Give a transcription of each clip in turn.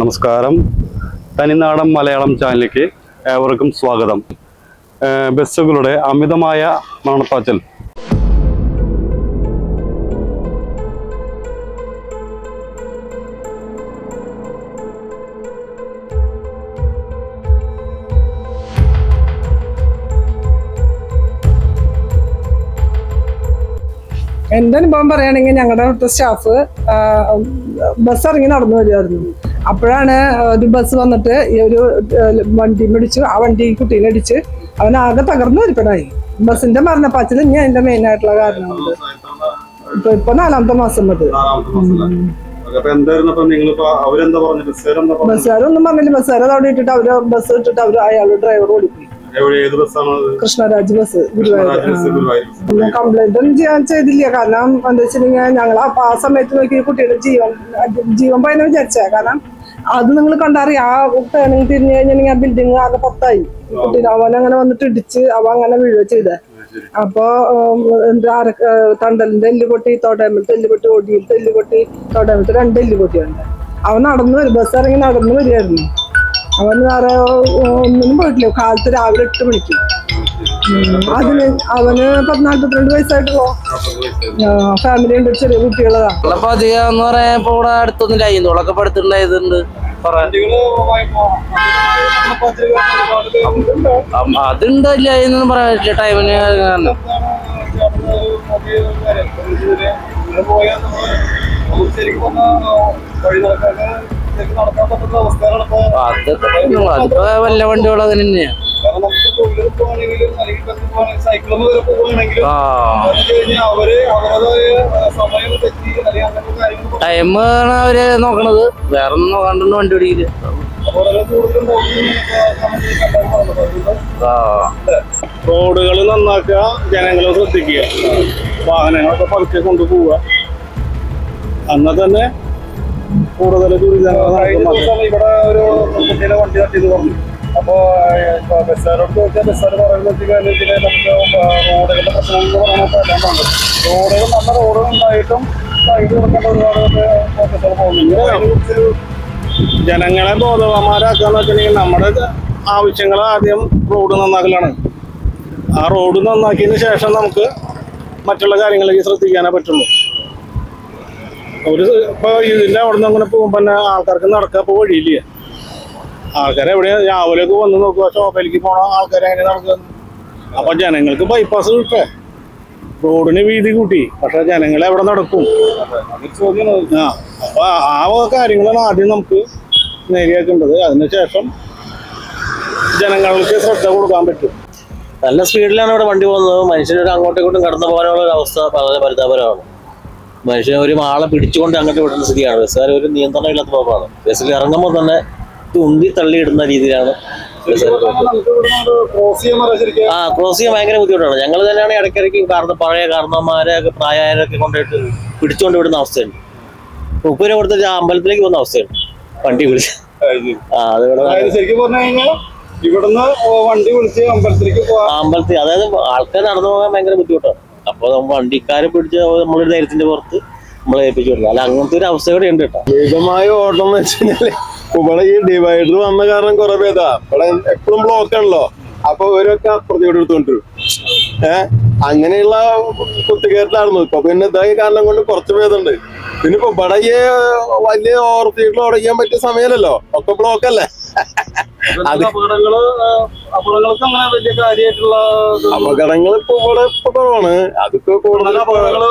നമസ്കാരം. തനിനാടൻ മലയാളം ചാനലിലേക്ക് ഏവർക്കും സ്വാഗതം. ബസ്സുകളുടെ അമിതമായ മണപ്പാച്ചൽ എന്റെ അനുഭവം പറയുകയാണെങ്കിൽ ഞങ്ങളുടെ സ്റ്റാഫ് ബസ് ഇറങ്ങി നടന്നു വരുമായിരുന്നു അപ്പോഴാണ് ഒരു ബസ് വന്നിട്ട് ഈ ഒരു വണ്ടി മേടിച്ചു. ആ വണ്ടി കുട്ടീനെ അടിച്ച് അവൻ ആകെ തകർന്നു വരിപ്പനായി ബസ്സിന്റെ മരണപ്പാച്ചിൽ ഇനി അതിന്റെ മെയിൻ ആയിട്ടുള്ള കാരണമുണ്ട്. ഇപ്പൊ ഇപ്പൊ നാലാമത്തെ മാസം അത് പറഞ്ഞു ബസ്സുകാരൊന്നും പറഞ്ഞില്ല. ബസ്സുകാരെ അവിടെ ഇട്ടിട്ട് അവർ ബസ് ഇട്ടിട്ട് അവർ അയാൾ ഡ്രൈവർ ഓടിപ്പോയി. കൃഷ്ണരാജ് ബസ് ഗുരുവായൂർ. ഞാൻ കംപ്ലൈന്റ് ഒന്നും ചെയ്യാൻ ചെയ്തില്ല. കാരണം എന്താ വെച്ചിട്ടുണ്ടെങ്കിൽ ഞങ്ങൾ ആ ആ സമയത്ത് നോക്കി കുട്ടിയുടെ ജീവൻ ജീവൻ പോയെന്ന് വിചാരിച്ചേ കാരണം അത് നിങ്ങൾ കണ്ടറിയാം ആ ടേണിങ് തിരിഞ്ഞു കഴിഞ്ഞിട്ടുണ്ടെങ്കിൽ ആ ബിൽഡിംഗ് ആകെ പത്തായി. കുട്ടീനെ അവൻ അങ്ങനെ വന്നിട്ട് ഇടിച്ച് അവ അങ്ങനെ വീഴുക ചെയ്തേ. അപ്പൊ എന്താ തണ്ടലിന്റെ എല്ല് പൊട്ടി തോട്ടയമ്പലത്തെ എല്ല് പൊട്ടി ഒടിയിലത്തെ എല്ല് പൊട്ടി തോട്ടയമ്പലത്തെ രണ്ട് എല്ല് പൊട്ടിയുണ്ട്. അവൻ നടന്നു വരും ബസ് ഇറങ്ങി നടന്നു വരികയായിരുന്നു. അവൻ വേറെ ഒന്നിനും പോയിട്ടില്ല. കാലത്ത് രാവിലെ എട്ട് മണിക്ക്. അതിന് അവന് പത്തിനാൽപ്പത്തിരണ്ട് വയസ്സായിട്ടുള്ളൂ. ഫാമിലി ഉണ്ട് ചെറിയ കുട്ടികളതാ അധികം എന്ന് ഇവിടെ അടുത്തൊന്നും ലൈന്തോളൊക്കെ പടുത്തുണ്ടായതുണ്ട് അതുണ്ട് ലൈന്നൊന്നും പറയാൻ പറ്റില്ല. ടൈമിന് കാരണം. അതൊക്കെ. അതിപ്പോ വല്ല വണ്ടികളും അങ്ങനെ ആ. ടൈം ആണ് അവർ നോക്കണത്. വേറെ ഒന്നും നോക്കാണ്ടൊന്നും വണ്ടി ഓടിക്കില്ല. ആ റോഡുകൾ നന്നാക്കുക ജനങ്ങളെ ശ്രദ്ധിക്കുക. വാഹനങ്ങളൊക്കെ പതുക്കെ കൊണ്ടുപോവുക. എന്നാൽ തന്നെ കൂടുതൽ ദുരിതങ്ങൾ. ഇവിടെ ഒരു കുട്ടിയുടെ വണ്ടി തട്ടിയത് പറഞ്ഞു. അപ്പോ ബസ്സാരോട് ചോദിച്ചാൽ ബസ്സാർ പറയുന്നത് നമുക്ക് റോഡുകളുടെ പ്രശ്നം എന്ന് എല്ലാം റോഡുകൾ നല്ല റോഡുകൾ ഉണ്ടായിട്ടും സൈഡ് കൊടുക്കേണ്ട ഒരുപാട് ബസ്സുകൾ പോകുന്നുണ്ട്. അതിനെക്കുറിച്ചൊരു ജനങ്ങളെ ബോധവാന്മാരാക്കാന്ന് വെച്ചിട്ടുണ്ടെങ്കിൽ നമ്മുടെ ആവശ്യങ്ങൾ ആദ്യം റോഡ് നന്നാക്കലാണ്. ആ റോഡ് നന്നാക്കിയതിന് ശേഷം നമുക്ക് മറ്റുള്ള കാര്യങ്ങളിലേക്ക് ശ്രദ്ധിക്കാനേ പറ്റുള്ളൂ. ഒരു ഇപ്പോൾ ഇതിന്റെ അവിടെ നിന്ന് അങ്ങനെ പോകുമ്പോൾ തന്നെ ആൾക്കാർക്ക് നടക്കാൻ ഇപ്പോൾ വഴിയില്ല. ആൾക്കാരെ എവിടെയാ? രാവിലെയൊക്കെ വന്ന് നോക്കുക ഷോപ്പിലേക്ക് പോണ ആൾക്കാരെ അങ്ങനെ നടക്കുന്നു അപ്പൊ ജനങ്ങൾക്ക് ബൈപ്പാസ് കിട്ടേ റോഡിന് വീതി കൂട്ടി. പക്ഷെ ജനങ്ങൾ എവിടെ നടക്കും? അപ്പൊ ആ കാര്യങ്ങളാണ് ആദ്യം നമുക്ക് നേരിയാക്കേണ്ടത്. അതിനുശേഷം ജനങ്ങൾക്ക് ശ്രദ്ധ കൊടുക്കാൻ പറ്റും. നല്ല സ്പീഡിലാണ് ഇവിടെ വണ്ടി പോകുന്നത്. മനുഷ്യനൊരു അങ്ങോട്ടും ഇങ്ങോട്ടും കടന്നു പോകാനുള്ള ഒരു അവസ്ഥ വളരെ പരിതാപകരമാണ്. മനുഷ്യനെ ഒരു ആളെ പിടിച്ചുകൊണ്ട് അങ്ങോട്ട് വിടുന്ന സ്ഥിതിയാണ്. ബസ്സുകാർ ഒരു നിയന്ത്രണം ഇല്ലാത്ത പോക്കാണ്. ബസ്സിൽ ഇറങ്ങുമ്പോൾ തന്നെ തുണ്ടി തള്ളിയിടുന്ന രീതിയിലാണ്. ആ ക്രോസ് ചെയ്യാൻ ഭയങ്കര ബുദ്ധിമുട്ടാണ്. ഞങ്ങൾ തന്നെയാണ് ഇടയ്ക്കിടയ്ക്ക് കാരണം പഴയ കാരണന്മാരെ ഒക്കെ പ്രായമായവരൊക്കെ കൊണ്ടുപോയിട്ട് പിടിച്ചുകൊണ്ട് വിടുന്ന അവസ്ഥയുണ്ട്. മുപ്പത് രൂപ കൊടുത്തിട്ട് അമ്പലത്തിലേക്ക് പോകുന്ന അവസ്ഥയുണ്ട്. വണ്ടി വിളിച്ച്. ആ അത് ശരിക്കും പറഞ്ഞു കഴിഞ്ഞാൽ ഇവിടുന്ന് വണ്ടി വിളിച്ച് അമ്പലത്തിലേക്ക് അമ്പലത്തിൽ അതായത് ആൾക്കാർ നടന്നു പോകാൻ ഭയങ്കര ബുദ്ധിമുട്ടാണ്. അപ്പോൾ നമ്മൾ വണ്ടിക്കാരെ പിടിച്ച് നമ്മളൊരു നേരത്തിന്റെ പുറത്ത് നമ്മളെ ഏൽപ്പിച്ചു കൊടുക്കുക. അല്ല അങ്ങനത്തെ ഒരു അവസ്ഥ കൂടെ ഉണ്ട് കേട്ടോ. വേഗമായ ഓട്ടം എന്ന് വെച്ച് കഴിഞ്ഞാൽ ഇവിടെ ഈ ഡിവൈഡർ വന്ന കാരണം കുറെ പേതാ. ഇവിടെ എപ്പോഴും ബ്ലോക്ക് ആണല്ലോ. അപ്പൊ ഇവരൊക്കെ അപ്പുറത്തോട്ട് എടുത്തോണ്ടിരും ഏഹ് അങ്ങനെയുള്ള കുത്തിക്കയറ്റിലായിരുന്നു ഇപ്പൊ പിന്നെ ഇതായ കാരണം കൊണ്ട് കുറച്ച് ഭേദമുണ്ട് പിന്നെ ഇപ്പൊ ഇവിടെ വലിയ ഓർത്തിയിട്ട് ഓടിക്കാൻ പറ്റിയ സമയമല്ലല്ലോ ഒക്കെ ബ്ലോക്ക് അല്ലേ? അത് അപകടങ്ങൾ അപകടങ്ങൾക്ക് അങ്ങനെ വലിയ കാര്യമായിട്ടുള്ള അപകടങ്ങൾ ഇപ്പൊ ഇവിടെ ഇപ്പൊ കുറവാണ്. അതൊക്കെ കൂടുതൽ അപകടങ്ങൾ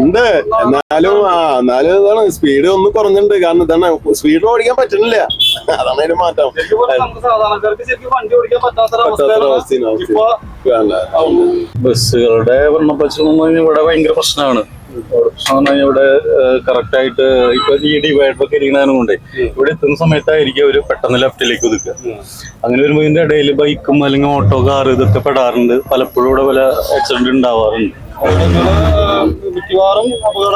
ഉണ്ട്. എന്നാലും ആ എന്നാലും ഇതാണ് സ്പീഡ് ഒന്ന് കുറഞ്ഞിട്ടുണ്ട്. കാരണം ഇതാണ് സ്പീഡ് ഓടിക്കാൻ പറ്റുന്നില്ല. അതാണ് അതിന് മാറ്റം. സാധാരണക്കാർക്ക് ശരിക്കും വണ്ടി ഓടിക്കാൻ പറ്റാത്ത പറ്റാത്തൊരവസ്ഥയാണ്. അവസ്ഥയാണ് ഇപ്പൊ ബസ്സുകളുടെ വർണപ്പച്ചൽ ഇവിടെ ഭയങ്കര പ്രശ്നമാണ്. ഇവിടെ പ്രശ്നം ഇവിടെ കറക്റ്റ് ആയിട്ട് ഇപ്പൊ ഈ വേട്ടൊക്കെ ഇരിക്കുന്നതിനും കൊണ്ടേ ഇവിടെ എത്തുന്ന സമയത്തായിരിക്കും അവർ പെട്ടെന്ന് ലെഫ്റ്റിലേക്ക് ഒതുക്കുക. അങ്ങനെ വരുമ്പോൾ ഇതിന്റെ ഇടയിൽ ബൈക്കും അല്ലെങ്കിൽ ഓട്ടോ കാർ ഇതൊക്കെ പെടാറുണ്ട്. പലപ്പോഴും ഇവിടെ പല ആക്സിഡന്റ് ഉണ്ടാവാറുണ്ട്. മിക്കവാറും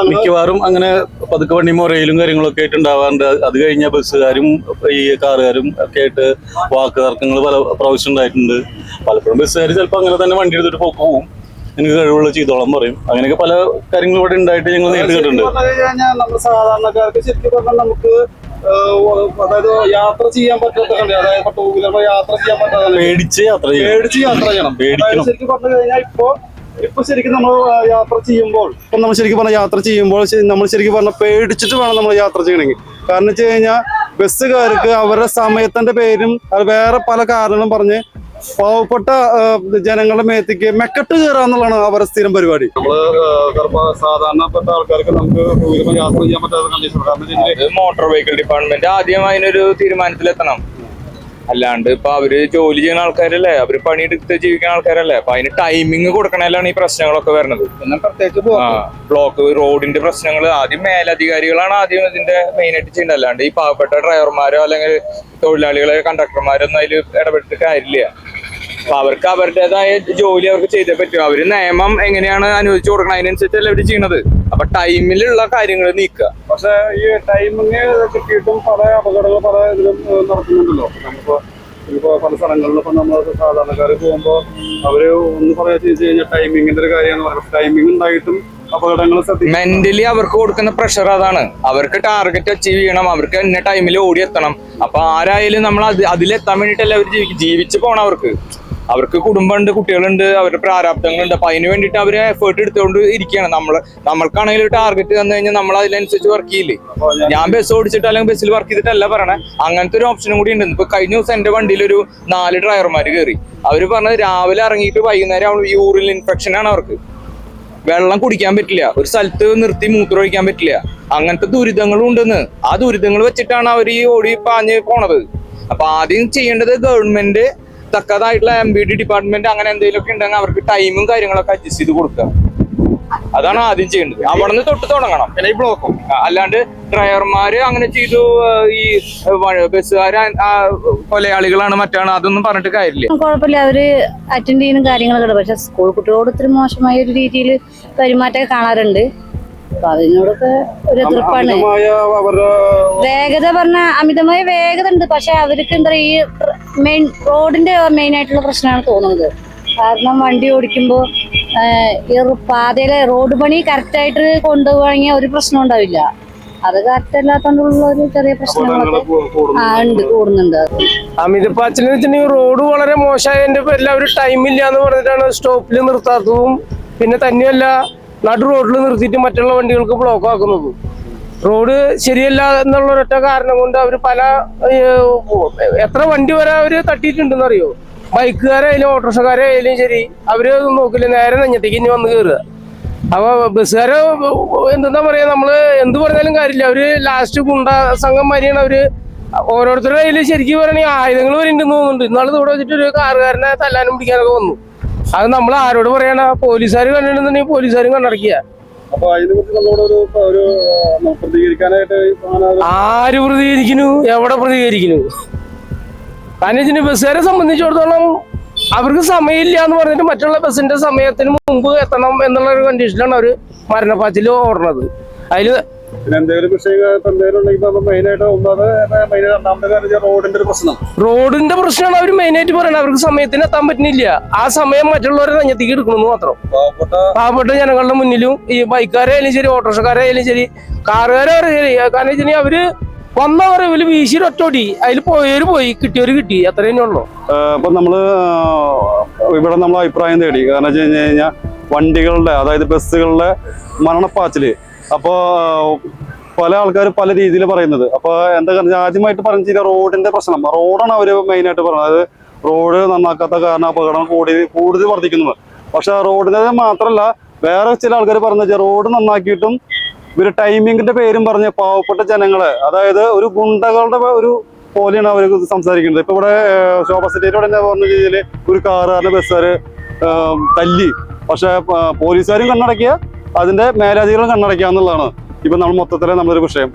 മിക്കവാറും അങ്ങനെ പതുക്കെ വണ്ടി മുറയിലും കാര്യങ്ങളൊക്കെ ആയിട്ട് ഉണ്ടാവാറുണ്ട്. അത് കഴിഞ്ഞ ബസ്സുകാരും ഈ കാറുകാരും ഒക്കെ ആയിട്ട് വാക്ക് തർക്കങ്ങൾ പല പ്രാവശ്യം ഉണ്ടായിട്ടുണ്ട്. പലപ്പോഴും ബസ്സുകാർ ചിലപ്പോൾ അങ്ങനെ തന്നെ വണ്ടി എടുത്തിട്ട് പോ- പോവും. എനിക്ക് കഴിവുള്ള ചെയ്തോളം പറയും. അങ്ങനെയൊക്കെ പല കാര്യങ്ങളും ഇവിടെ ഉണ്ടായിട്ട് ഞങ്ങൾ നേരിട്ടിട്ടുണ്ട് നമ്മൾ സാധാരണക്കാർക്ക് ശരിക്കും പറഞ്ഞാൽ നമുക്ക് അതായത് യാത്ര ചെയ്യാൻ പറ്റാത്ത കണ്ടി അതായത് ടൂ വീലർ യാത്ര ചെയ്യാൻ പറ്റാത്ത. പേടിച്ച് യാത്ര ചെയ്യും പേടിച്ച് യാത്ര ചെയ്യണം. പേടിക്കണം. ശരിക്കും പറഞ്ഞു കഴിഞ്ഞാൽ ഇപ്പൊ ഇപ്പൊ ശരിക്കും നമ്മൾ യാത്ര ചെയ്യുമ്പോൾ ഇപ്പൊ നമ്മൾ ശരിക്കും പറഞ്ഞ യാത്ര ചെയ്യുമ്പോൾ നമ്മൾ ശരിക്കും പറഞ്ഞ പേടിച്ചിട്ട് വേണം നമ്മൾ യാത്ര ചെയ്യണമെങ്കിൽ. കാരണം വെച്ച് കഴിഞ്ഞാൽ ബസ്സുകാർക്ക് അവരുടെ സമയത്തിന്റെ പേരും വേറെ പല കാരണങ്ങളും പറഞ്ഞ് പാവപ്പെട്ട ജനങ്ങളുടെ മേത്തേക്ക് മെക്കെട്ട് കയറുക എന്നുള്ളതാണ് അവരുടെ സ്ഥിരം പരിപാടി. നമ്മൾ സാധാരണപ്പെട്ട ആൾക്കാർക്ക് നമുക്ക് യാത്ര ചെയ്യാൻ പറ്റാത്ത മോട്ടോർ വെഹിക്കിൾ ഡിപ്പാർട്ട്മെന്റ് ആദ്യം അതിനൊരു തീരുമാനത്തിലെത്തണം. അല്ലാണ്ട് ഇപ്പൊ അവർ ജോലി ചെയ്യുന്ന ആൾക്കാരല്ലേ? അവർ പണിയെടുത്ത് ജീവിക്കുന്ന ആൾക്കാരല്ലേ? അപ്പൊ അതിന് ടൈമിങ് കൊടുക്കണേലാണ് ഈ പ്രശ്നങ്ങളൊക്കെ വരുന്നത്. പ്രത്യേകിച്ച് ബ്ലോക്ക് റോഡിന്റെ പ്രശ്നങ്ങൾ ആദ്യം മേലധികാരികളാണ് ആദ്യം ഇതിന്റെ മെയിൻ ആയിട്ട് ചെയ്യേണ്ടത് അല്ലാണ്ട് ഈ പാവപ്പെട്ട ഡ്രൈവർമാരോ അല്ലെങ്കിൽ തൊഴിലാളികളെ കണ്ടക്ടർമാരോ ഒന്നും അതിൽ ഇടപെട്ടിട്ട് കാര്യമില്ല. അപ്പൊ അവർക്ക് അവരുടേതായ ജോലി അവർക്ക് ചെയ്തേ പറ്റും. അവർ നിയമം എങ്ങനെയാണ് അനുവദിച്ചു കൊടുക്കണം അതിനനുസരിച്ചല്ല അവർ ചെയ്യണത്. അപ്പൊ ടൈമിലുള്ള കാര്യങ്ങൾ നീക്കുക. പക്ഷെ ഈ ടൈമിങ് കിട്ടിയിട്ടും പല അപകടങ്ങൾ പല ഇതിലും നടക്കുന്നുണ്ടല്ലോ. ഇപ്പോ പല സ്ഥലങ്ങളിലും ഇപ്പൊ നമ്മൾ സാധാരണക്കാർ പോകുമ്പോ അവർ ഒന്ന് പറയാ ചെയ്ത് കഴിഞ്ഞാൽ ടൈമിങ്ങിന്റെ ഒരു കാര്യമാണ് പറയുന്നത്. ടൈമിംഗ് ഉണ്ടായിട്ടും അപകടങ്ങൾ മെന്റലി അവർക്ക് കൊടുക്കുന്ന പ്രഷർ അതാണ്. അവർക്ക് ടാർഗറ്റ് അച്ചീവ് ചെയ്യണം. അവർക്ക് എന്നെ ടൈമിൽ ഓടിയെത്തണം. അപ്പൊ ആരായാലും നമ്മൾ അത് അതിലെത്താൻ വേണ്ടിയിട്ടല്ല അവർ ജീവിച്ചു പോകണം അവർക്ക്. അവർക്ക് കുടുംബമുണ്ട് കുട്ടികളുണ്ട് അവരുടെ പ്രാരാബ്ദങ്ങളുണ്ട്. അപ്പൊ അതിന് വേണ്ടിയിട്ട് അവർ എഫേർട്ട് എടുത്തുകൊണ്ട് ഇരിക്കുകയാണ്. നമ്മൾ നമ്മൾക്കാണെങ്കിൽ ഒരു ടാർഗറ്റ് തന്നു കഴിഞ്ഞാൽ നമ്മൾ അതിനനുസരിച്ച് വർക്ക് ചെയ്യില്ലേ? ഞാൻ ബസ് ഓടിച്ചിട്ട് അല്ലെങ്കിൽ ബസ്സിൽ വർക്ക് ചെയ്തിട്ടല്ല പറയണേ. അങ്ങനത്തെ ഒരു ഓപ്ഷനും കൂടി ഉണ്ട്. ഇപ്പൊ കഴിഞ്ഞ ദിവസം എന്റെ വണ്ടിയിൽ ഒരു നാല് ഡ്രൈവർമാർ കയറി അവർ പറഞ്ഞത് രാവിലെ ഇറങ്ങിയിട്ട് വൈകുന്നേരം ആവുമ്പോൾ യൂറിൻ ഇൻഫെക്ഷൻ ആണ് അവർക്ക്. വെള്ളം കുടിക്കാൻ പറ്റില്ല. ഒരു സ്ഥലത്ത് നിർത്തി മൂത്രം ഒഴിക്കാൻ പറ്റില്ല. അങ്ങനത്തെ ദുരിതങ്ങളും ഉണ്ടെന്ന്. ആ ദുരിതങ്ങൾ വെച്ചിട്ടാണ് അവർ ഈ ഓടി പാഞ്ഞ് പോണത്. അപ്പൊ ആദ്യം ചെയ്യേണ്ടത് ഗവൺമെന്റ് തക്കതായിട്ടുള്ള എം ബി ഡി ഡിപ്പാർട്ട്മെന്റ് അങ്ങനെ എന്തെങ്കിലുമൊക്കെ ഉണ്ടെങ്കിൽ അവർക്ക് ടൈമും കാര്യങ്ങളൊക്കെ അഡ്ജസ്റ്റ് ചെയ്ത് കൊടുക്കുക. അതാണ് ആദ്യം ചെയ്യേണ്ടത്. അവിടെ നിന്ന് തൊട്ട് തുടങ്ങണം. ഈ ബ്ലോക്കും അല്ലാണ്ട് ഡ്രൈവർമാര് അങ്ങനെ ചെയ്തു ഈ ബസ്സുകാർ കൊലയാളികളാണ് മറ്റാണ് അതൊന്നും പറഞ്ഞിട്ട് കാര്യമില്ല. കുഴപ്പമില്ല. അവർ അറ്റൻഡ് ചെയ്യുന്ന കാര്യങ്ങളൊക്കെ ഉണ്ട്. പക്ഷെ സ്കൂൾ കുട്ടികളോട് ഒത്തിരി മോശമായ ഒരു രീതിയിൽ പെരുമാറ്റമൊക്കെ കാണാറുണ്ട്. അപ്പൊ അതിനോടൊക്കെ ഒരു എതിർപ്പാണ്. വേഗത പറഞ്ഞ അമിതമായ വേഗത ഉണ്ട്. പക്ഷെ അവർക്ക് എന്താ പറയുക ഈ മെയിൻ റോഡിന്റെ മെയിൻ ആയിട്ടുള്ള പ്രശ്നമാണ് തോന്നുന്നത്. കാരണം വണ്ടി ഓടിക്കുമ്പോൾ ഈ പാതയിലെ റോഡ് പണി കറക്റ്റ് ആയിട്ട് കൊണ്ടുപോകണമെങ്കിൽ ഒരു പ്രശ്നം ഉണ്ടാവില്ല. അത് കറക്റ്റ് അല്ലാത്തോണ്ടുള്ള ഒരു ചെറിയ പ്രശ്നങ്ങളൊക്കെ ആ ഉണ്ട് കൂടുന്നുണ്ട് അമിതപ്പാച്ചിൽ വെച്ചിട്ടുണ്ടെങ്കിൽ റോഡ് വളരെ മോശമായതിന്റെ പേരിൽ അവർ ടൈമില്ല എന്ന് പറഞ്ഞിട്ടാണ് സ്റ്റോപ്പിൽ നിർത്താത്തതും പിന്നെ തന്നെയല്ല നടു റോഡിൽ നിർത്തിയിട്ട് മറ്റുള്ള വണ്ടികൾക്ക് ബ്ലോക്ക് ആക്കുന്നതും. റോഡ് ശരിയല്ല എന്നുള്ള ഒരൊറ്റ കാരണം കൊണ്ട് അവർ പല എത്ര വണ്ടി വരെ അവർ തട്ടിയിട്ടുണ്ടെന്ന് അറിയോ? ബൈക്കുകാരായാലും ഓട്ടോറിക്ഷക്കാരായാലും ശരി അവർ നോക്കില്ല. നേരെ നെഞ്ഞത്തേക്ക് ഇനി വന്ന് കയറുക അപ്പൊ ബസ്സുകാര് എന്താ പറയാ നമ്മൾ എന്ത് പറഞ്ഞാലും കാര്യമില്ല. അവർ ലാസ്റ്റ് ഗുണ്ട സംഘം മരിയാണ് അവർ. ഓരോരുത്തരുടെ കയ്യിൽ ശരിക്കും പറയണെങ്കിൽ ആയുധങ്ങൾ വരെ ഉണ്ടെന്ന് തോന്നുന്നുണ്ട്. ഇന്നാൾ ഇവിടെ വെച്ചിട്ട് ഒരു കാറുകാരനെ തല്ലാനും പിടിക്കാനൊക്കെ വന്നു. അത് നമ്മൾ ആരോട് പറയണ? പോലീസുകാർ കണ്ടിട്ടുണ്ടെന്നുണ്ടെങ്കിൽ പോലീസുകാരും കണ്ടടക്കിയ ഒരു ആര് പ്രതികരിക്കുന്നു? എവിടെ പ്രതികരിക്കുന്നു? കാരണം ബസ്സുകാരെ സംബന്ധിച്ചിടത്തോളം അവർക്ക് സമയമില്ല എന്ന് പറഞ്ഞിട്ട് മറ്റുള്ള ബസ്സിന്റെ സമയത്തിന് മുമ്പ് എത്തണം എന്നുള്ള ഒരു കണ്ടീഷനിലാണ് അവർ മരണപ്പാച്ചിൽ ഓടുന്നത് അതിൽ പിന്നെ എന്തെങ്കിലും ഇപ്പൊ എന്തെങ്കിലും ഉണ്ടെങ്കിൽ നമ്മൾ മെയിൻ ആയിട്ട് ഒന്നാമത് മെയിൻ രണ്ടാമത്തെ കാര്യം റോഡിന്റെ ഒരു പ്രശ്നം. റോഡിന്റെ പ്രശ്നമാണ് അവർ മെയിനായിട്ട് പറയുന്നത്. അവർക്ക് സമയത്തിന് എത്താൻ പറ്റുന്നില്ല. ആ സമയം മറ്റുള്ളവരെ നെഞ്ഞത്തേക്ക് എടുക്കണമെന്ന് മാത്രം. പാവപ്പെട്ട ജനങ്ങളുടെ മുന്നിലും ഈ ബൈക്കാരായാലും ശരി ഓട്ടോറിക്ഷക്കാരായാലും ശരി കാറുകാരായാലും ശരി കാരണം വെച്ചാൽ അവർ വന്ന പറയൽ വീശി ഒറ്റോടി. അതിൽ പോയവര് പോയി കിട്ടിയവര് കിട്ടി. അത്ര തന്നെ ഉള്ളു. അപ്പൊ നമ്മൾ ഇവിടെ നമ്മൾ അഭിപ്രായം തേടി. കാരണം വെച്ച് കഴിഞ്ഞ് കഴിഞ്ഞാൽ വണ്ടികളുടെ അതായത് ബസ്സുകളുടെ മരണപ്പാച്ചിൽ അപ്പോ പല ആൾക്കാർ പല രീതിയിൽ പറയുന്നത്. അപ്പൊ എന്താ ആദ്യമായിട്ട് പറഞ്ഞ റോഡിന്റെ പ്രശ്നം. റോഡാണ് അവർ മെയിൻ ആയിട്ട് പറയുന്നത് അതായത് റോഡ് നന്നാക്കാത്ത കാരണം അപകടം കൂടി കൂടുതൽ വർദ്ധിക്കുന്നത് പക്ഷെ റോഡിന്റെ മാത്രമല്ല വേറെ ചില ആൾക്കാർ പറഞ്ഞു വെച്ചാൽ റോഡ് നന്നാക്കിയിട്ടും ഇവർ ടൈമിങ്ങിന്റെ പേരും പറഞ്ഞ് പാവപ്പെട്ട ജനങ്ങളെ അതായത് ഒരു ഗുണ്ടകളുടെ ഒരു പോലെയാണ് അവർ സംസാരിക്കുന്നത്. ഇപ്പൊ ഇവിടെ ശോഭ സിറ്റിയിലൂടെ എന്താ പറഞ്ഞ രീതിയിൽ ഒരു കാറുകാരന് ബസ്സുകാര് തല്ലി. പക്ഷെ പോലീസുകാരും കണ്ണടക്കിയ അതിന്റെ മേലധികാരികളും കണ്ണടയ്ക്കാന്നുള്ളതാണ് ഇപ്പൊ നമ്മൾ മൊത്തത്തിലെ നമ്മളൊരു വിഷയം.